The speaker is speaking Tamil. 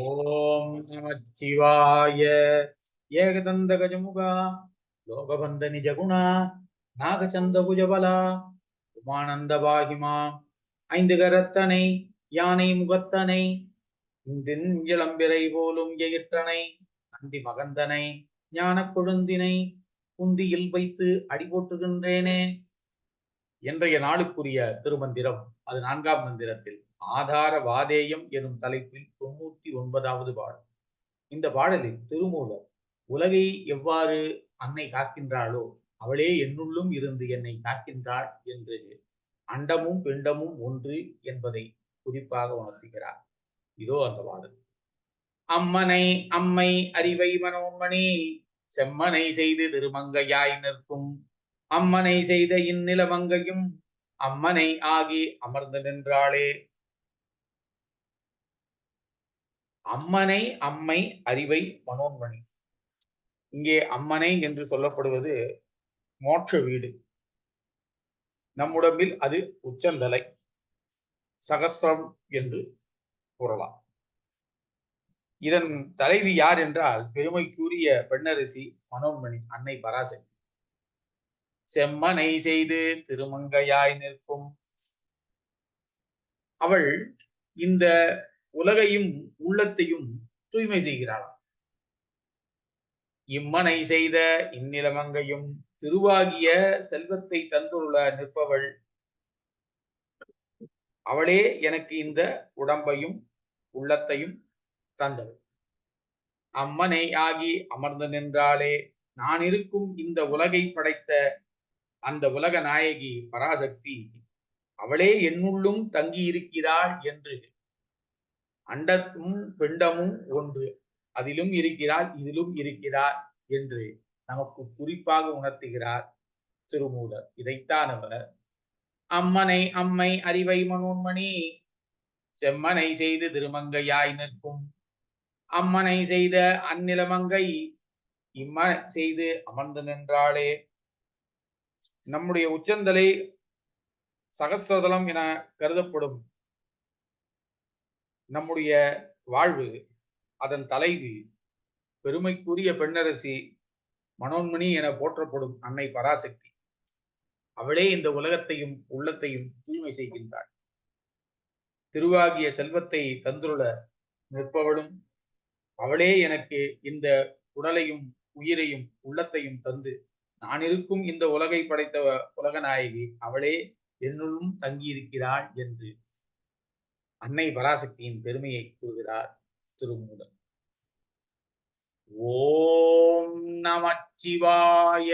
ஓம் நமச்சிவாய. ஏகதந்த கஜமுகா லோகபந்த நிஜகுணா நாகச்சந்த புஜபலா உமானந்த பாகிமா ஐந்து கரத்தனை யானை முகத்தனை இன்றின் இளம்பிறை போலும் எயிற்றனை நந்தி மகந்தனை ஞான கொழுந்தினை குந்தியில் வைத்து அடிபோட்டுகின்றேனே என்றைய நாளுக்குரிய திருமந்திரம் அது நான்காம் மந்திரத்தில். ஆதார வாதேயம் எனும் தலைப்பில் தொண்ணூத்தி ஒன்பதாவது பாடல். இந்த பாடலில் திருமூலர் உலகை எவ்வாறு அன்னை காக்கின்றாளோ அவளே என்னுள்ளும் இருந்து என்னை காக்கின்றாள் என்று அண்டமும் பிண்டமும் ஒன்று என்பதை குறிப்பாக உணர்த்துகிறார். இதோ அந்த பாடல். அம்மனை அம்மை அறிவை மனோன்மணி செம்மனை செய்து திருமங்கையாய் நிற்கும். அம்மனை செய்த இந்நிலமங்கையும் அம்மனை ஆகி அமர்ந்து நின்றாளே அம்மனை அம்மை அறிவை மனோன்மணி. இங்கே அம்மனை என்று சொல்லப்படுவது மோட்ச வீடு. நம்முடம்பில் அது உச்சந்தலை சகசிரம் என்று கூறலாம். இதன் தலைவி யார் என்றால் பெருமைக்குரிய பெண்ணரசி மனோன்மணி அன்னை பராசக்தி செம்மனை செய்து திருமங்கையாய் நிற்கும். அவள் இந்த உலகையும் உள்ளத்தையும் தூய்மை செய்கிறாளாம் இம்மனை செய்த இந்நிலமங்கையும் திருவாகிய செல்வத்தை தந்துள்ள நிற்பவள். அவளே எனக்கு இந்த உடம்பையும் உள்ளத்தையும் தந்தவள். அம்மனை ஆகி அமர்ந்து நின்றாலே நான் இருக்கும் இந்த உலகை படைத்த அந்த உலக நாயகி பராசக்தி அவளே என்னுள்ளும் தங்கி இருக்கிறாள் என்று அண்டத்தும் பிண்டமும் ஒன்று. அதிலும் இருக்கிறார் இதிலும் இருக்கிறார் என்று நமக்கு குறிப்பாக உணர்த்துகிறார் திருமூலர். இதைத்தான் அவர் அம்மனை அம்மை அறிவை மனோன்மணி செம்மனை செய்து திருமங்கையாய் நிற்கும். அம்மனை செய்த அந்நிலமங்கை இம்ம செய்து அமர்ந்து நின்றாளே. நம்முடைய உச்சந்தலை சகசதலம் என கருதப்படும் நம்முடைய வாழ்வு அதன் தலைவி பெருமைக்குரிய பெண்ணரசி மனோன்மணி என போற்றப்படும் அன்னை பராசக்தி. அவளே இந்த உலகத்தையும் உள்ளத்தையும் தூய்மை செய்கின்றாள். திருவாகிய செல்வத்தை தந்துள்ள நிற்பவளும் அவளே எனக்கு இந்த உடலையும் உயிரையும் உள்ளத்தையும் தந்து நான் இருக்கும் இந்த உலகை படைத்த உலக நாயகி அவளே என்னுள்ளும் தங்கியிருக்கிறாள் என்று அன்னை பராசக்தியின் பெருமையை கூறுகிறார் திருமூலம் ஓம் நமச்சிவாய